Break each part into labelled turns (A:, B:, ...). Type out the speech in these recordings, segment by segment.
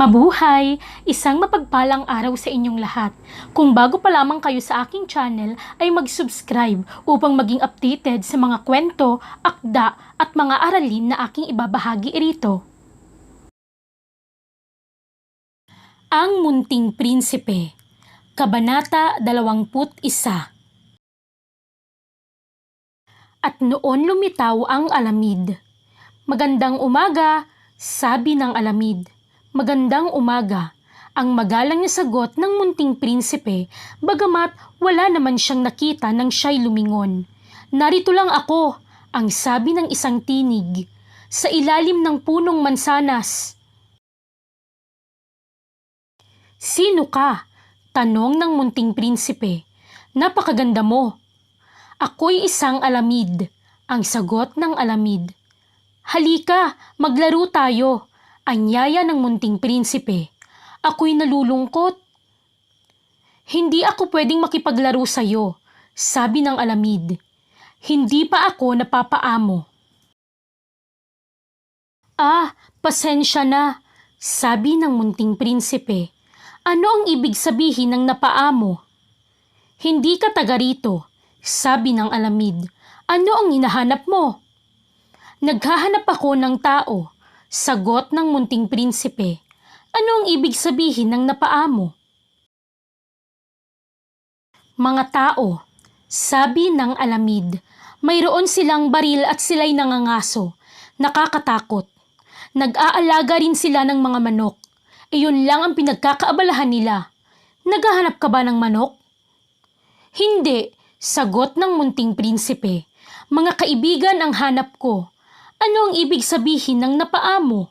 A: Mabuhay! Isang mapagpalang araw sa inyong lahat. Kung bago pa lamang kayo sa aking channel, ay mag-subscribe upang maging updated sa mga kwento, akda at mga aralin na aking ibabahagi rito. Ang Munting Prinsipe Kabanata 21 At noon lumitaw ang alamid. Magandang umaga, sabi ng alamid. Magandang umaga. Ang magalang na sagot ng munting prinsipe, bagamat wala naman siyang nakita nang siya'y lumingon. Narito lang ako, ang sabi ng isang tinig, sa ilalim ng punong mansanas. Sino ka? Tanong ng munting prinsipe. Napakaganda mo. Ako'y isang alamid, ang sagot ng alamid. Halika, maglaro tayo. Anyaya ng munting prinsipe. Ako'y nalulungkot. Hindi ako pwedeng makipaglaro sa'yo, sabi ng alamid. Hindi pa ako napapaamo. Ah, pasensya na, sabi ng munting prinsipe. Ano ang ibig sabihin ng napaamo? Hindi ka taga rito, sabi ng alamid. Ano ang hinahanap mo? Naghahanap ako ng tao, sagot ng munting prinsipe. Ano ang ibig sabihin ng napaamo? Mga tao, sabi ng alamid, mayroon silang baril at sila'y nangangaso. Nakakatakot. Nag-aalaga rin sila ng mga manok. Iyon lang ang pinagkakaabalahan nila. Naghahanap ka ba ng manok? Hindi, sagot ng munting prinsipe. Mga kaibigan ang hanap ko. Ano ang ibig sabihin ng napaamo?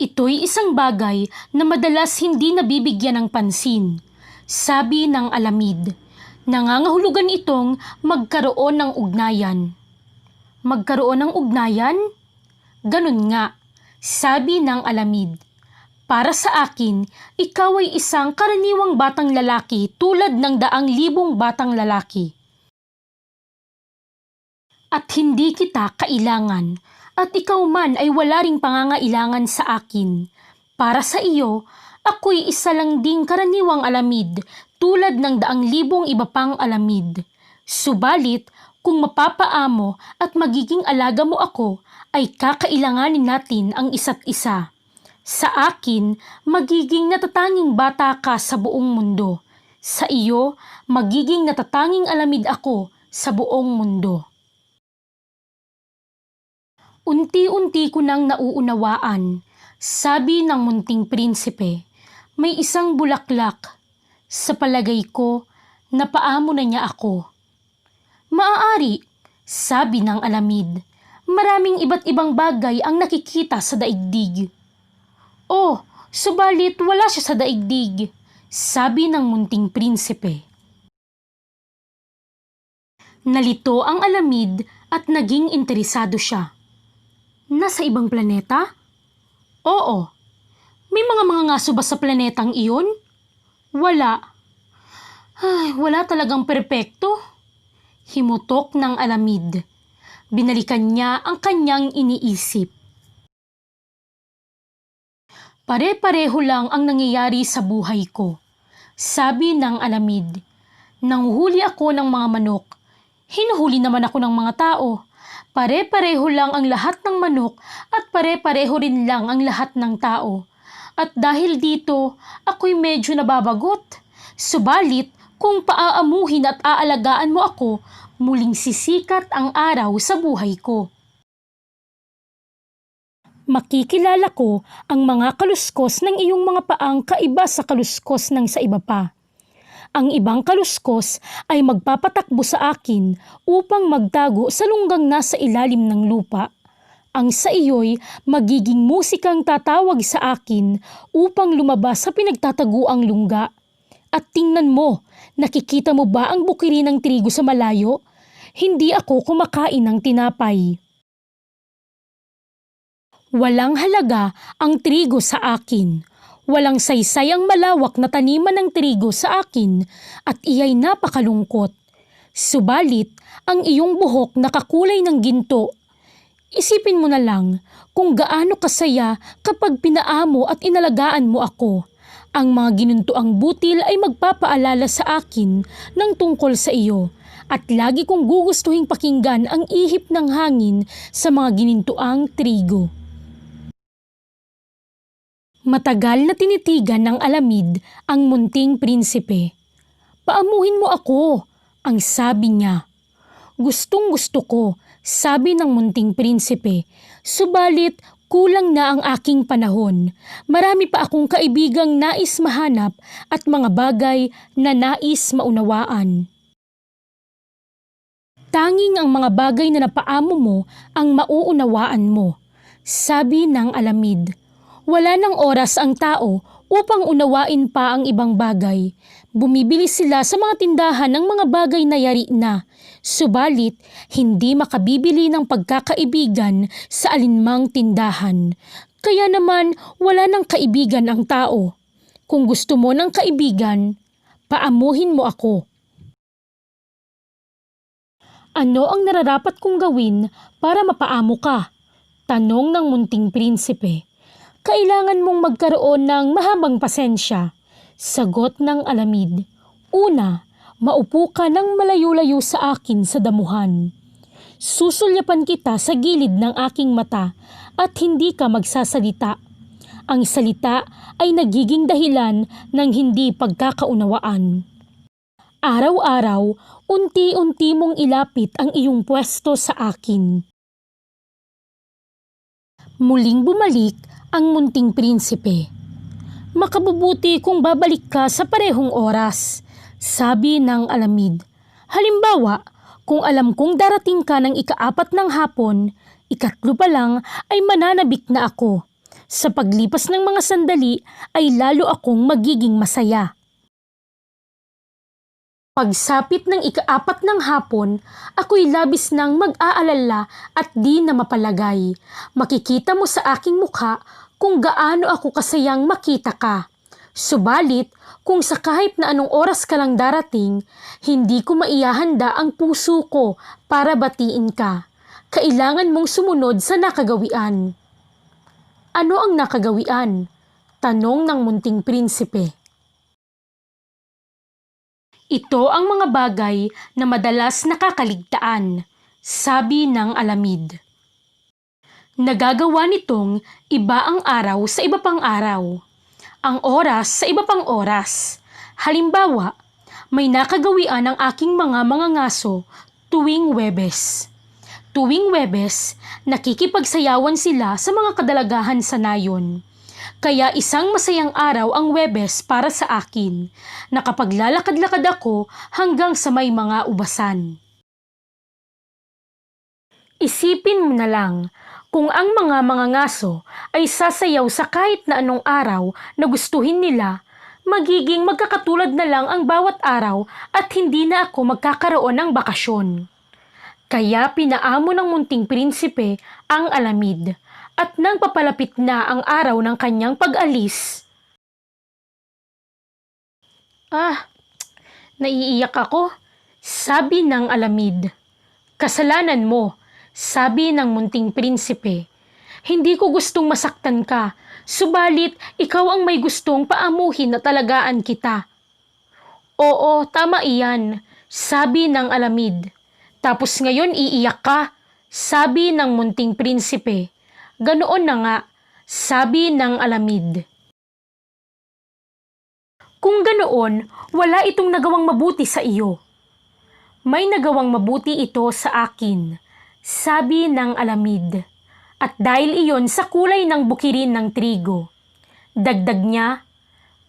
A: Ito'y isang bagay na madalas hindi nabibigyan ng pansin. Sabi ng alamid, nangangahulugan itong magkaroon ng ugnayan. Magkaroon ng ugnayan? Ganun nga, sabi ng alamid. Para sa akin, ikaw ay isang karaniwang batang lalaki tulad ng daang libong batang lalaki. At hindi kita kailangan, at ikaw man ay wala ring pangangailangan sa akin. Para sa iyo, ako'y isa lang ding karaniwang alamid tulad ng daang libong iba pang alamid. Subalit, kung mapapaamo at magiging alaga mo ako, ay kakailanganin natin ang isa't isa. Sa akin, magiging natatanging bata ka sa buong mundo. Sa iyo, magiging natatanging alamid ako sa buong mundo. Unti-unti ko nang nauunawaan, sabi ng munting prinsipe, may isang bulaklak. Sa palagay ko, napaamo na niya ako. Maaari, sabi ng alamid, maraming iba't ibang bagay ang nakikita sa daigdig. Oh, subalit wala siya sa daigdig, sabi ng munting prinsipe. Nalito ang alamid at naging interesado siya. Nasa ibang planeta? Oo. May mga mga ngaso ba sa planetang iyon? Wala. Ay, wala talagang perpekto. Himutok ng alamid. Binalikan niya ang kanyang iniisip. Pare-pareho lang ang nangyayari sa buhay ko. Sabi ng alamid. Nanghuli ako ng mga manok. Hinuhuli naman ako ng mga tao. Pare-pareho lang ang lahat ng manok at pare-pareho rin lang ang lahat ng tao. At dahil dito, ako'y medyo nababagot. Subalit, kung paaamuhin at aalagaan mo ako, muling sisikat ang araw sa buhay ko. Makikilala ko ang mga kaluskos ng iyong mga paang kaiba sa kaluskos ng sa iba pa. Ang ibang kaluskos ay magpapatakbo sa akin upang magtago sa lunggang nasa ilalim ng lupa. Ang sa iyo'y magiging musikang tatawag sa akin upang lumabas sa pinagtataguang lungga. At tingnan mo, nakikita mo ba ang bukiri ng trigo sa malayo? Hindi ako kumakain ng tinapay. Walang halaga ang trigo sa akin. Walang saysay ang malawak na taniman ng trigo sa akin at iyay napakalungkot. Subalit, ang iyong buhok nakakulay ng ginto. Isipin mo na lang kung gaano kasaya kapag pinaamo at inalagaan mo ako. Ang mga ginuntuang butil ay magpapaalala sa akin ng tungkol sa iyo at lagi kong gugustuhing pakinggan ang ihip ng hangin sa mga ginintuang trigo. Matagal na tinitigan ng alamid ang munting prinsipe. Paamuhin mo ako, ang sabi niya. Gustong gusto ko, sabi ng munting prinsipe. Subalit, kulang na ang aking panahon. Marami pa akong kaibigang nais mahanap at mga bagay na nais maunawaan. Tanging ang mga bagay na napaamo mo ang mauunawaan mo. Sabi ng alamid. Wala ng oras ang tao upang unawain pa ang ibang bagay. Bumibili sila sa mga tindahan ng mga bagay na yari na. Subalit, hindi makabibili ng pagkakaibigan sa alinmang tindahan. Kaya naman, wala ng kaibigan ang tao. Kung gusto mo ng kaibigan, paamuhin mo ako. Ano ang nararapat kong gawin para mapaamo ka? Tanong ng munting prinsipe. Kailangan mong magkaroon ng mahabang pasensya. Sagot ng alamid. Una, maupo ka ng malayo-layo sa akin sa damuhan. Susulyapan kita sa gilid ng aking mata at hindi ka magsasalita. Ang salita ay nagiging dahilan ng hindi pagkakaunawaan. Araw-araw, unti-unti mong ilapit ang iyong pwesto sa akin. Muling bumalik ang munting prinsipe. Makabubuti kung babalik ka sa parehong oras, sabi ng alamid. Halimbawa, kung alam kong darating ka ng ikaapat ng hapon, ikatlo pa lang ay mananabik na ako. Sa paglipas ng mga sandali ay lalo akong magiging masaya. Pagsapit ng ikaapat ng hapon, ako'y labis nang mag-aalala at di na mapalagay. Makikita mo sa aking mukha kung gaano ako kasayang makita ka. Subalit, kung sa kahit na anong oras ka lang darating, hindi ko maiyahanda ang puso ko para batiin ka. Kailangan mong sumunod sa nakagawian. Ano ang nakagawian? Tanong ng munting prinsipe. Ito ang mga bagay na madalas nakakaligtaan, sabi ng alamid. Nagagawa nitong iba ang araw sa iba pang araw, ang oras sa iba pang oras. Halimbawa, may nakagawian ang aking mga mga ngaso tuwing Webes. Tuwing Webes, nakikipagsayawan sila sa mga kadalagahan sa nayon. Kaya isang masayang araw ang Webes para sa akin. Nakapaglalakad-lakad ako hanggang sa may mga ubasan. Isipin mo na lang, kung ang mga mga ngaso ay sasayaw sa kahit na anong araw na gustuhin nila, magiging magkakatulad na lang ang bawat araw at hindi na ako magkakaroon ng bakasyon. Kaya pinaamo ng munting prinsipe ang alamid at nang papalapit na ang araw ng kanyang pag-alis. Ah, naiiyak ako, sabi ng alamid. Kasalanan mo, sabi ng munting prinsipe. Hindi ko gustong masaktan ka, subalit ikaw ang may gustong paamuhin na talagaan kita. Oo, tama iyan, sabi ng alamid. Tapos ngayon iiyak ka, sabi ng munting prinsipe. Ganoon na nga, sabi ng alamid. Kung ganoon, wala itong nagawang mabuti sa iyo. May nagawang mabuti ito sa akin, sabi ng alamid. At dahil iyon sa kulay ng bukirin ng trigo. Dagdag niya,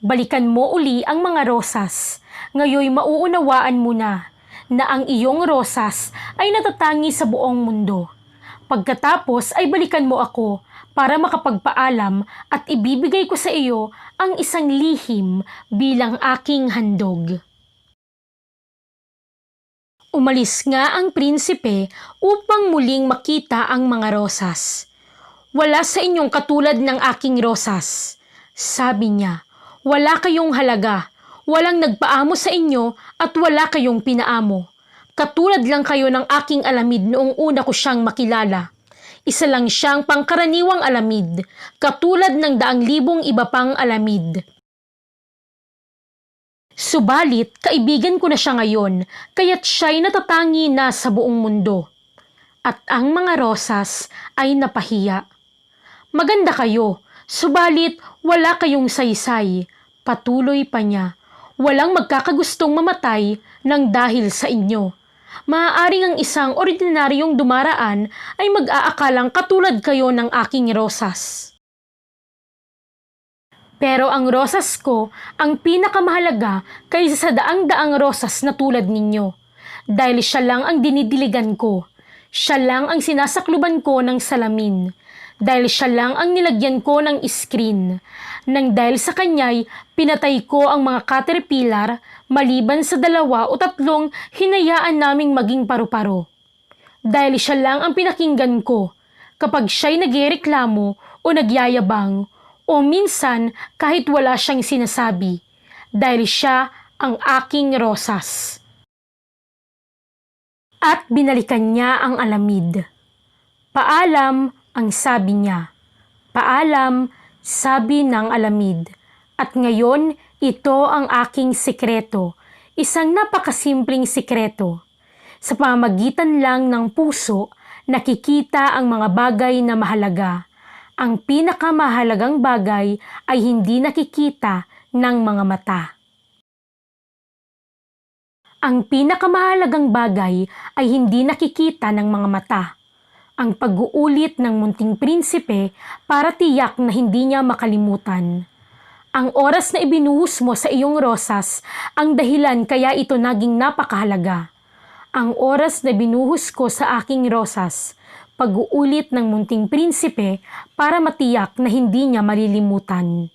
A: balikan mo uli ang mga rosas. Ngayoy mauunawaan mo na na ang iyong rosas ay natatangi sa buong mundo. Pagkatapos ay balikan mo ako para makapagpaalam at ibibigay ko sa iyo ang isang lihim bilang aking handog. Umalis nga ang prinsipe upang muling makita ang mga rosas. Wala sa inyong katulad ng aking rosas. Sabi niya, wala kayong halaga, walang nagpaamo sa inyo at wala kayong pinaamo. Katulad lang kayo ng aking alamid noong una ko siyang makilala. Isa lang siyang pangkaraniwang alamid, katulad ng daang libong iba pang alamid. Subalit, kaibigan ko na siya ngayon, kaya't siya'y natatangi na sa buong mundo. At ang mga rosas ay napahiya. Maganda kayo, subalit wala kayong saysay. Patuloy pa niya. Walang magkakagustong mamatay ng dahil sa inyo. Maaaring ang isang ordinaryong dumaraan ay mag-aakalang katulad kayo ng aking rosas. Pero ang rosas ko ang pinakamahalaga kaysa sa daang-daang rosas na tulad ninyo. Dahil siya lang ang dinidiligan ko. Siya lang ang sinasakluban ko ng salamin. Dahil siya lang ang nilagyan ko ng screen. Nang dahil sa kanya'y pinatay ko ang mga caterpillar maliban sa dalawa o tatlong hinayaan naming maging paru-paro. Dahil siya lang ang pinakinggan ko kapag siya'y nagreklamo o nagyayabang o minsan kahit wala siyang sinasabi dahil siya ang aking rosas. At binalikan niya ang alamid. Paalam ang sabi niya. Paalam, sabi ng alamid. At ngayon, ito ang aking sikreto. Isang napakasimpleng sikreto. Sa pamamagitan lang ng puso, nakikita ang mga bagay na mahalaga. Ang pinakamahalagang bagay ay hindi nakikita ng mga mata. Ang pinakamahalagang bagay ay hindi nakikita ng mga mata. Ang pag-uulit ng munting prinsipe para tiyak na hindi niya makalimutan. Ang oras na ibinuhos mo sa iyong rosas ang dahilan kaya ito naging napakahalaga. Ang oras na binuhos ko sa aking rosas, pag-uulit ng munting prinsipe para matiyak na hindi niya malilimutan.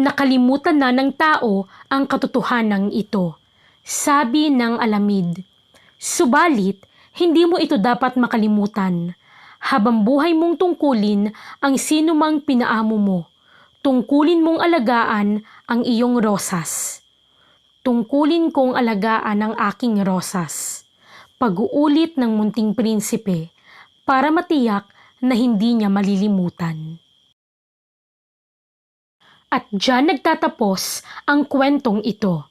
A: Nakalimutan na ng tao ang katotohanan ito, sabi ng alamid. Subalit, hindi mo ito dapat makalimutan. Habang buhay mong tungkulin ang sino mang pinaamo mo, tungkulin mong alagaan ang iyong rosas. Tungkulin kong alagaan ang aking rosas. Pag-uulit ng munting prinsipe para matiyak na hindi niya malilimutan. At diyan nagtatapos ang kwentong ito.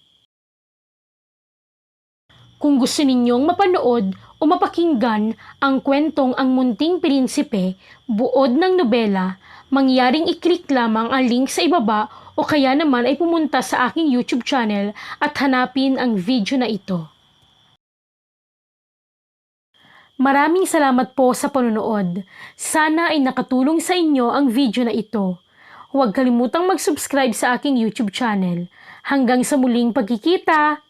A: Kung gusto ninyong mapanood o mapakinggan ang kwentong Ang Munting Prinsipe, buod ng nobela, mangyaring i-click lamang ang link sa ibaba o kaya naman ay pumunta sa aking YouTube channel at hanapin ang video na ito. Maraming salamat po sa panonood. Sana ay nakatulong sa inyo ang video na ito. Huwag kalimutang mag-subscribe sa aking YouTube channel. Hanggang sa muling pagkikita!